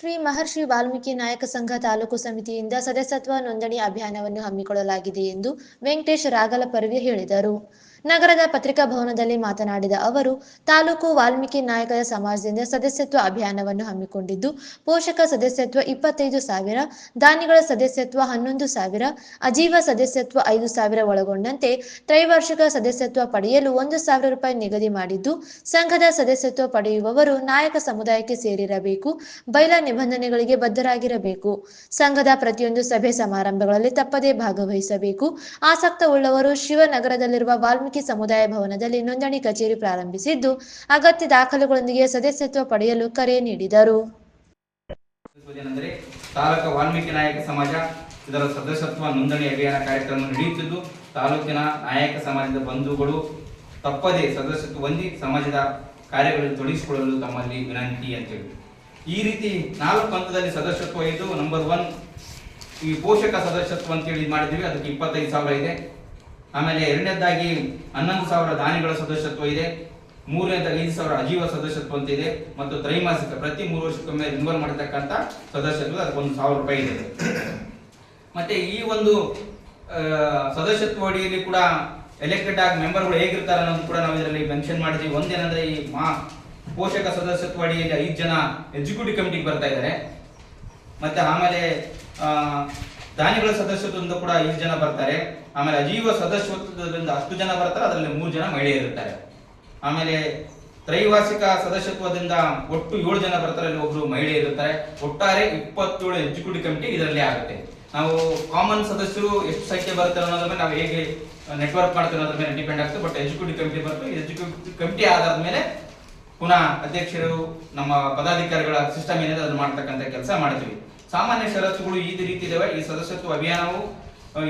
ಶ್ರೀ ಮಹರ್ಷಿ ವಾಲ್ಮೀಕಿ ನಾಯಕ ಸಂಘ ತಾಲೂಕು ಸಮಿತಿಯಿಂದ ಸದಸ್ಯತ್ವ ನೋಂದಣಿ ಅಭಿಯಾನವನ್ನು ಹಮ್ಮಿಕೊಳ್ಳಲಾಗಿದೆ ಎಂದು ವೆಂಕಟೇಶ್ ರಾಗಲಪರ್ವಿ ಹೇಳಿದರು. ನಗರದ ಪತ್ರಿಕಾ ಭವನದಲ್ಲಿ ಮಾತನಾಡಿದ ಅವರು, ತಾಲೂಕು ವಾಲ್ಮೀಕಿ ನಾಯಕರ ಸಮಾಜದಿಂದ ಸದಸ್ಯತ್ವ ಅಭಿಯಾನವನ್ನು ಹಮ್ಮಿಕೊಂಡಿದ್ದು, ಪೋಷಕ ಸದಸ್ಯತ್ವ ಇಪ್ಪತ್ತೈದು ಸಾವಿರ, ದಾನಿಗಳ ಸದಸ್ಯತ್ವ ಹನ್ನೊಂದು ಸಾವಿರ, ಅಜೀವ ಸದಸ್ಯತ್ವ ಐದು ಸಾವಿರ ಒಳಗೊಂಡಂತೆ ತ್ರೈವಾರ್ಷಿಕ ಸದಸ್ಯತ್ವ ಪಡೆಯಲು ಒಂದು ಸಾವಿರ ರೂಪಾಯಿ ನಿಗದಿ ಮಾಡಿದ್ದು, ಸಂಘದ ಸದಸ್ಯತ್ವ ಪಡೆಯುವವರು ನಾಯಕ ಸಮುದಾಯಕ್ಕೆ ಸೇರಿರಬೇಕು, ಬೈಲ ನಿಬಂಧನೆಗಳಿಗೆ ಬದ್ಧರಾಗಿರಬೇಕು. ಸಂಘದ ಪ್ರತಿಯೊಂದು ಸಭೆ ಸಮಾರಂಭಗಳಲ್ಲಿ ತಪ್ಪದೇ ಭಾಗವಹಿಸಬೇಕು. ಆಸಕ್ತ ಉಳ್ಳವರು ಶಿವನಗರದಲ್ಲಿರುವ ವಾಲ್ಮೀಕಿ ಸಮುದಾಯ ಭವನದಲ್ಲಿ ನೋಂದಣಿ ಕಚೇರಿ ಪ್ರಾರಂಭಿಸಿದ್ದು, ಅಗತ್ಯ ದಾಖಲೆಗಳೊಂದಿಗೆ ಸದಸ್ಯತ್ವ ಪಡೆಯಲು ಕರೆ ನೀಡಿದರು. ತಾಲೂಕು ವಾಲ್ಮೀಕಿ ನಾಯಕ ಸಮಾಜ ಇದರ ಸದಸ್ಯತ್ವ ನೋಂದಣಿ ಅಭಿಯಾನ ಕಾರ್ಯಕ್ರಮ ನಡೆಯುತ್ತಿದ್ದು, ತಾಲೂಕಿನ ನಾಯಕ ಸಮಾಜದ ಬಂಧುಗಳು ತಪ್ಪದೇ ಸದಸ್ಯತ್ವ ಹೊಂದಿ ಸಮಾಜದ ಕಾರ್ಯಗಳಲ್ಲಿ ತೊಡಗಿಸಿಕೊಳ್ಳಲು ತಮ್ಮಲ್ಲಿ ವಿನಂತಿ ಅಂತೇಳಿ ಈ ರೀತಿ ನಾಲ್ಕು ಹಂತದಲ್ಲಿ ಸದಸ್ಯತ್ವ ಇದ್ದು ನಂಬರ್ ಒನ್ ಈ ಪೋಷಕ ಸದಸ್ಯತ್ವ ಅಂತೇಳಿ ಮಾಡಿದ್ವಿ ಅದಕ್ಕೆ ಇಪ್ಪತ್ತೈದು ಸಾವಿರ ಇದೆ. ಆಮೇಲೆ ಎರಡನೇದಾಗಿ ಹನ್ನೊಂದು ಸಾವಿರ ದಾನಿಗಳ ಸದಸ್ಯತ್ವ ಇದೆ. ಮೂರನೇದಾಗಿ ಐದು ಸಾವಿರ ಅಜೀವ ಸದಸ್ಯತ್ವ ಅಂತ ಇದೆ. ಮತ್ತು ತ್ರೈಮಾಸಿಕ ಪ್ರತಿ ಮೂರು ವರ್ಷಕ್ಕೊಮ್ಮೆ ರಿನ್ವಲ್ ಮಾಡತಕ್ಕಂತ ಸದಸ್ಯತ್ವ ಅದಕ್ಕೊಂದು ಸಾವಿರ ರೂಪಾಯಿ ಇದೆ. ಮತ್ತೆ ಈ ಒಂದು ಸದಸ್ಯತ್ವ ಅಡಿಯಲ್ಲಿ ಕೂಡ ಎಲೆಕ್ಟೆಡ್ ಆಗಿ ಮೆಂಬರ್ಗಳು ಹೇಗಿರ್ತಾರೆ ಅನ್ನೋದು ಕೂಡ ನಾವು ಇದರಲ್ಲಿ ಮೆನ್ಷನ್ ಮಾಡಿದ್ವಿ ಒಂದೇನಂದ್ರೆ ಈ ಮಾ, ಪೋಷಕ ಸದಸ್ಯತ್ವ ಅಡಿಯಲ್ಲಿ ಐದು ಜನ ಎಕ್ಸಿಕ್ಯೂಟಿವ್ ಕಮಿಟಿಗೆ ಬರ್ತಾ ಇದ್ದಾರೆ. ಮತ್ತೆ ಆಮೇಲೆ ದಾನಿಗಳ ಸದಸ್ಯತ್ವದಿಂದ ಕೂಡ ಐದು ಜನ ಬರ್ತಾರೆ. ಆಮೇಲೆ ಅಜೀವ ಸದಸ್ಯತ್ವದಿಂದ ಹತ್ತು ಜನ ಬರ್ತಾರೆ, ಅದರಲ್ಲಿ ಮೂರು ಜನ ಮಹಿಳೆಯರು ಇರ್ತಾರೆ. ಆಮೇಲೆ ತ್ರೈವಾಸಿಕ ಸದಸ್ಯತ್ವದಿಂದ ಒಟ್ಟು ಏಳು ಜನ ಬರ್ತಾರೆ, ಅಲ್ಲಿ ಒಬ್ರು ಮಹಿಳೆ ಇರುತ್ತಾರೆ ಒಟ್ಟಾರೆ ಇಪ್ಪತ್ತೇಳು ಎಕ್ಸಿಕ್ಯೂಟಿವ್ ಕಮಿಟಿ ಇದರಲ್ಲಿ ಆಗುತ್ತೆ. ನಾವು ಕಾಮನ್ ಸದಸ್ಯರು ಎಷ್ಟು ಸಂಖ್ಯೆ ಬರ್ತಾರೆ ಅನ್ನೋದ್ರ ಮೇಲೆ ನಾವು ಹೇಗೆ ನೆಟ್ವರ್ಕ್ ಮಾಡ್ತೀವಿ ಅನ್ನೋದ್ರ ಮೇಲೆ ಡಿಪೆಂಡ್ ಆಗ್ತದೆ. ಬಟ್ ಎಕ್ಸಿಕ್ಯೂಟಿವ್ ಕಮಿಟಿ ಬರ್ತದೆ ಎಕ್ಸಿಕ್ಯೂಟಿವ್ ಕಮಿಟಿ ಆದ ಮೇಲೆ ಪುನಃ ಅಧ್ಯಕ್ಷರು, ನಮ್ಮ ಪದಾಧಿಕಾರಿಗಳ ಸಿಸ್ಟಮ್ ಏನಿದೆ, ಅದನ್ನು ಮಾಡ್ತಕ್ಕಂಥ ಕೆಲಸ ಮಾಡ್ತೀವಿ. ಸಾಮಾನ್ಯ ಷರತ್ತುಗಳು ಈ ರೀತಿ ಇದಾವೆ. ಈ ಸದಸ್ಯತ್ವ ಅಭಿಯಾನವು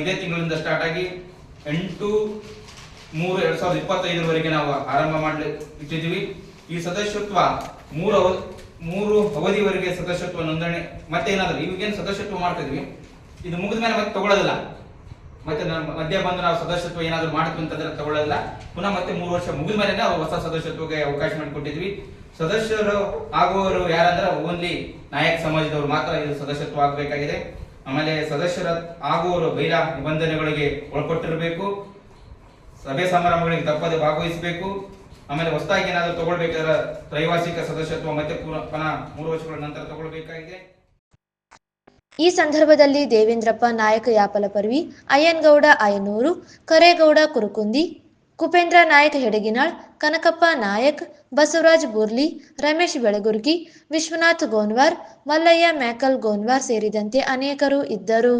ಇದೇ ತಿಂಗಳಿಂದ ಸ್ಟಾರ್ಟ್ ಆಗಿ ಎಂಟು ಮೂರು ಎರಡ್ ಸಾವಿರದ ಇಪ್ಪತ್ತೈದರವರೆಗೆ ನಾವು ಆರಂಭ ಮಾಡಲಿ ಇಟ್ಟಿದ್ದೀವಿ. ಈ ಸದಸ್ಯತ್ವ ಮೂರು ಅವ, ಮೂರು ಅವಧಿವರೆಗೆ ಸದಸ್ಯತ್ವ ನೋಂದಣಿ ಮತ್ತೆ ಏನಾದ್ರು ಇವಾಗೇನು ಸದಸ್ಯತ್ವ ಮಾಡ್ತಾ ಇದು ಮುಗಿದ ಮೇಲೆ ಮತ್ತೆ ತಗೊಳ್ಳೋದಿಲ್ಲ. ಮತ್ತೆ ನಮ್ಮ ಮಧ್ಯ ಬಂದು ನಾವು ಸದಸ್ಯತ್ವ ಏನಾದ್ರು ಮಾಡ್ತೀವಿ ಅಂತಂದ್ರೆ ತಗೊಳ್ಳಲ್ಲ ಪುನಃ ಮತ್ತೆ ಮೂರು ವರ್ಷ ಮುಗಿದ ಮೇಲೆ ನಾವು ಹೊಸ ಸದಸ್ಯತ್ವಕ್ಕೆ ಅವಕಾಶ ಮಾಡಿಕೊಟ್ಟಿದ್ವಿ. ಸದಸ್ಯರು ಆಗುವವರು ಯಾರಂದ್ರೆ ಓನ್ಲಿ ನಾಯಕ ಸಮಾಜದವರು ಮಾತ್ರ ಇದು ಸದಸ್ಯತ್ವ ಆಗಬೇಕಾಗಿದೆ. ಆಮೇಲೆ ಸದಸ್ಯರ ಆಗುವವರು ಬೈಲ ನಿಬಂಧನೆಗಳಿಗೆ ಒಳಪಟ್ಟಿರಬೇಕು. ಸಭೆ ಸಮಾರಂಭಗಳಿಗೆ ತಪ್ಪದೆ ಭಾಗವಹಿಸಬೇಕು. ಆಮೇಲೆ ಹೊಸದಾಗಿ ಏನಾದರೂ ತಗೊಳ್ಬೇಕಾದ್ರೆ ತ್ರೈವಾರ್ಷಿಕ ಸದಸ್ಯತ್ವ ಮತ್ತೆ ಪುನಃ ಮೂರು ವರ್ಷಗಳ ನಂತರ ತಗೊಳ್ಬೇಕಾಗಿದೆ. ಈ ಸಂದರ್ಭದಲ್ಲಿ ದೇವೇಂದ್ರಪ್ಪ ನಾಯಕ ಯಾಪಲಪರ್ವಿ ಅಯ್ಯನ್ಗೌಡ ಆಯನೂರು, ಕರೇಗೌಡ ಕುರುಕುಂದಿ, ಕುಪೇಂದ್ರ ನಾಯಕ್ ಹೆಡಗಿನಾಳ್, ಕನಕಪ್ಪ ನಾಯಕ್, ಬಸವರಾಜ್ ಬುರ್ಲಿ, ರಮೇಶ್ ಬೆಳಗುರ್ಗಿ, ವಿಶ್ವನಾಥ್ ಗೋನ್ವಾರ್, ಮಲ್ಲಯ್ಯ ಮ್ಯಾಕಲ್ ಗೋನ್ವಾರ್ ಸೇರಿದಂತೆ ಅನೇಕರು ಇದ್ದರು.